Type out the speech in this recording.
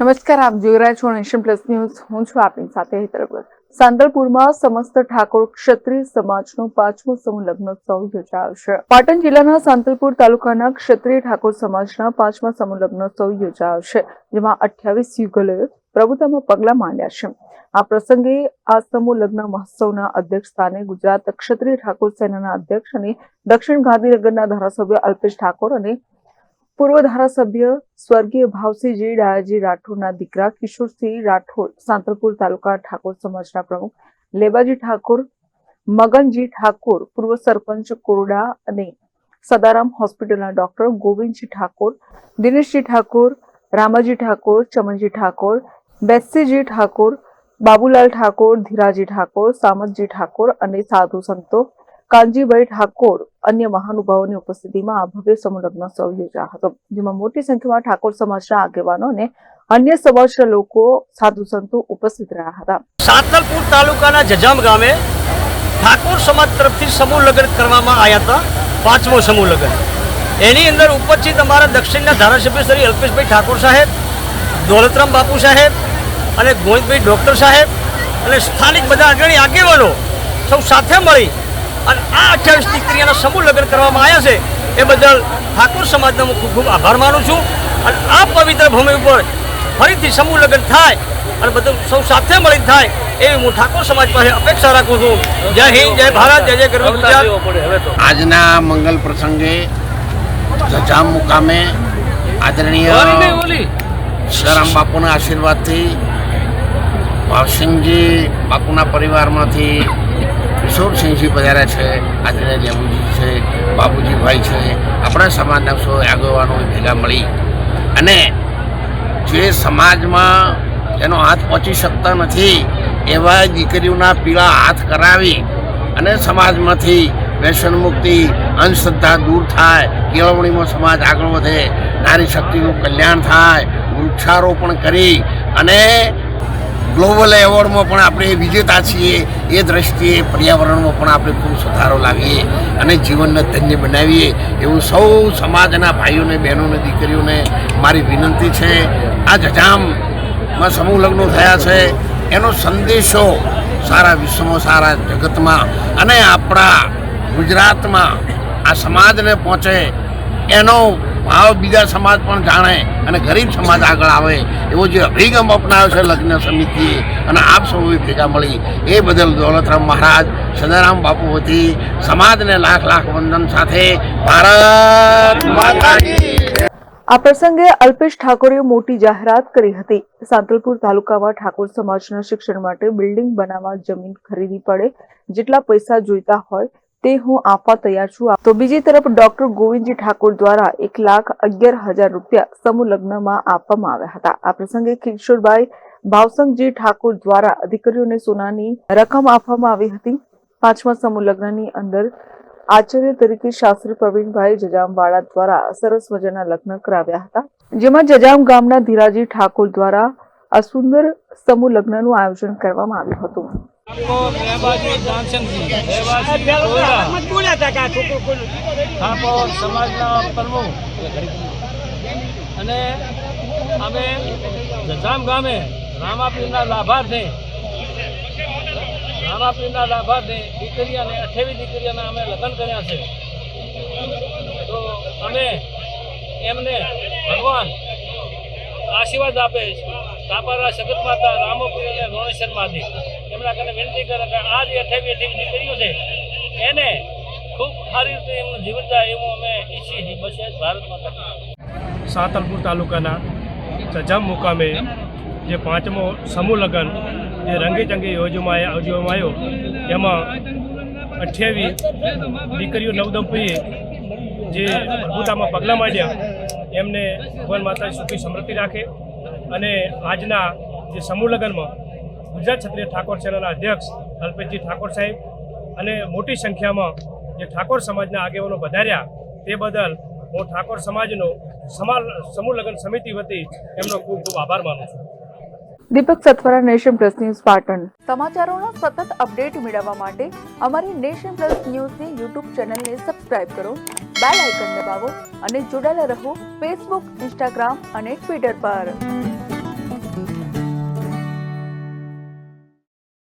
નમસ્કાર, આપ જોઈ રહ્યા છો નેશન પ્લસ ન્યૂઝ. હું છું આપની સાથે હેતરગર. સાંતલપુરમાં સમસ્ત ઠાકોર ક્ષત્રિય સમાજનો પાંચમો સમૂહ લગ્નોત્સવ યોજાયો પાટણ જિલ્લાના સાંતલપુર તાલુકાના ક્ષત્રિય ઠાકોર સમાજના પાંચમા સમૂહ લગ્નોત્સવ યોજાયો છે, જેમાં અઠ્યાવીસ યુગલોએ પ્રભુતામાં પગલાં માંડ્યા છે. આ પ્રસંગે આ સમૂહ લગ્ન મહોત્સવના અધ્યક્ષ સ્થાને ગુજરાત ક્ષત્રિય ઠાકોર સેનાના અધ્યક્ષ અને દક્ષિણ ગાંધીનગરના ધારાસભ્ય અલ્પેશ ઠાકોર અને પૂર્વ ધારાસભ્ય સ્વર્ગીય ભાવસિંહજી ડાયાજી રાઠોડના દીકરા કિશોરસિંહ રાઠોડ સાંતલપુર તાલુકા ઠાકોર સમાજના પ્રમુખ. લેબાજી ઠાકોર, મગનજી ઠાકોર, પૂર્વ સરપંચ કોરડા અને સદારામ હોસ્પિટલના ડોક્ટર ગોવિંદજી ઠાકોર, દિનેશજી ઠાકોર, રામાજી ઠાકોર, ચમનજી ઠાકોર, બેસીજી ઠાકોર, બાબુલાલ ઠાકોર, ધીરાજી ઠાકોર, સામતજી ઠાકોર અને સાધુ સંતો કાનજીભાઈ ઠાકોર અન્ય મહાનુભાવોની ઉપસ્થિતિમાં આ ભવ્ય સમૂહ સૌ યોજાયો હતો. જેમાં મોટી સંખ્યામાં ઠાકોર સમાજના આગેવાનો અને અન્ય સમાજના લોકો, સાધુ સંતો ઉપસ્થિત રહ્યા હતા. સાતલપુર તાલુકાના જજામ ગામે ઠાકોર સમાજ તરફથી સમૂહ લગ્ન કરવામાં આવ્યા હતા. પાંચમો સમૂહ લગ્ન એની અંદર ઉપસ્થિત અમારા દક્ષિણના ધારાસભ્ય શ્રી અલ્પેશભાઈ ઠાકોર સાહેબ, દોલતરામ બાપુ સાહેબ અને ગોવિંદભાઈ ડૉક્ટર સાહેબ અને સ્થાનિક બધા અગ્રણી આગેવાનો સૌ સાથે મળી અને આ અઠ્યાવીસ દીકરીઓના સમૂહ લગ્ન કરવામાં આવ્યા છે એ બદલ ઠાકોર સમાજનો હું ખૂબ ખૂબ આભાર માનું છું. અને આ પવિત્ર ભૂમિ ઉપર ફરીથી સમૂહ લગ્ન થાય અને બધું સૌ સાથે મળીને થાય એવી હું ઠાકોર સમાજ પાસે અપેક્ષા રાખું છું. જય હિન્દ જય ભારત જય જય ગરવી ગુજરાત. આજના મંગલ પ્રસંગે જજામ મુકામે આદરણીય સરામ બાપુના આશીર્વાદથી ભાવસિંહજી બાપુના પરિવારમાંથી કિશોરસિંહજી પધાર્યા છે આદરણીય દેવુજી છે બાબુજીભાઈ છે, આપણા સમાજના સૌ આગેવાનો ભેગા મળી. અને જે સમાજમાં એનો હાથ પહોંચી શકતા નથી, એવા દીકરીઓના પીળા હાથ કરાવી અને સમાજમાંથી વ્યસન મુક્તિ, અંધશ્રદ્ધા દૂર થાય, કેળવણીમાં સમાજ આગળ વધે, નારી શક્તિનું કલ્યાણ થાય, વૃક્ષારોપણ કરી અને ગ્લોબલ એવોર્ડમાં પણ આપણે વિજેતા છીએ એ દ્રષ્ટિએ પર્યાવરણમાં પણ આપણે ખૂબ સુધારો લાવીએ અને જીવનને ધન્ય બનાવીએ એવું સૌ સમાજના ભાઈઓને, બહેનોને, દીકરીઓને મારી વિનંતી છે. આ જજામમાં સમૂહ લગ્નો થયા છે. એનો સંદેશો સારા વિશ્વમાં, સારા જગતમાં અને આપણા ગુજરાતમાં આ સમાજને પહોંચે એનો ભાવ બીજા સમાજ પણ જાણે અને ગરીબ સમાજ આગળ આવે, એવો જે અભિગમ અપનાવ્યો છે લગ્ન સમિતિએ અને આપ સૌએ ભેગા મળી, એ બદલ દોલતરામ મહારાજ, સદારામ બાપુ વતી સમાજને લાખ લાખ વંદન સાથે ભારત માતા આ પ્રસંગે અલ્પેશ ઠાકોરે મોટી જાહેરાત કરી હતી. સાંતલપુર તાલુકામાં ઠાકોર સમાજના શિક્ષણ માટે બિલ્ડિંગ બનાવવા જમીન ખરીદી પડે જેટલા પૈસા જોઈતા હોય તે હું આપવા તૈયાર છું. તો બીજી તરફ ડોક્ટર ગોવિંદજી ઠાકોર દ્વારા એક લાખ અગિયાર હજાર રૂપિયા સમૂહ લગ્નમાં આપવામાં આવ્યા હતા. આ પ્રસંગે કિશોરભાઈ ભાવસંગજી ઠાકોર દ્વારા અધિકારીઓને સોનાની રકમ આપવામાં આવી હતી. પાંચમા સમૂહ લગ્નની અંદર આચાર્ય તરીકે શાસ્ત્રી પ્રવીણભાઈ જજામવાળા દ્વારા સરસ મજાના લગ્ન કરાવ્યા હતા. જેમાં જજામ ગામના ધીરાજી ઠાકોર દ્વારા આ સુંદર સમૂહ લગ્નનું આયોજન કરવામાં આવ્યું હતું. સમાજના પ્રમુખ અને અમે જજામ ગામે રામાપીરના લાભાર્થી રામાપીરના લાભાર્થી દીકરી અને અઠ્યાવીસ દીકરીઓના અમે લગ્ન કર્યા છે. તો અમે એમને ભગવાન આશીર્વાદ આપે કાપારા સગત માતા રામોપીર અને ગણેશ્વર માથી એમના કને વિનંતી કરે કે આ જે અઠાવી અઠાવી દીકરીઓ છે, એને ખૂબ સારી રીતે એમનું જીવન જાય એવું અમે ઈચ્છીએ છીએ. બસ ભારતમાં ભારત તાલુકાના સજામ મુકામે જે પાંચમો સમૂહ લગ્ન જે રંગેચંગે યોજવામાં યોજવામાં આવ્યો, એમાં અઠ્યાવીસ દીકરીઓ નવદંપતીએ જે પ્રભુતામાં પગલાં માંડ્યા, એમને ભગવાન માતા સુખી સમૃદ્ધિ રાખે અને આજના જે સમૂહ લગ્નમાં ગુજરાત ક્ષત્રિય ઠાકોર સેનાના અધ્યક્ષ અલ્પેશજી ઠાકોર સાહેબ અને મોટી સંખ્યામાં જે ઠાકોર સમાજના આગેવાનો વધાર્યા તે બદલ હું ઠાકોર સમાજનો સમાલ, સમૂહ લગ્ન સમિતિ વતી એમનો ખૂબ ખૂબ આભાર માનું છું. Deepak Sathwara nation plus news Patan. સમાચારોના સતત અપડેટ મેળવવા માટે અમારી નેશન પ્લસ ન્યૂઝની યુટ્યુબ ચેનલને સબસ્ક્રાઇબ કરો, બેલ આઇકન દબાવો અને જોડાયેલા રહો ફેસબુક, ઇન્સ્ટાગ્રામ અને ટ્વિટર પર.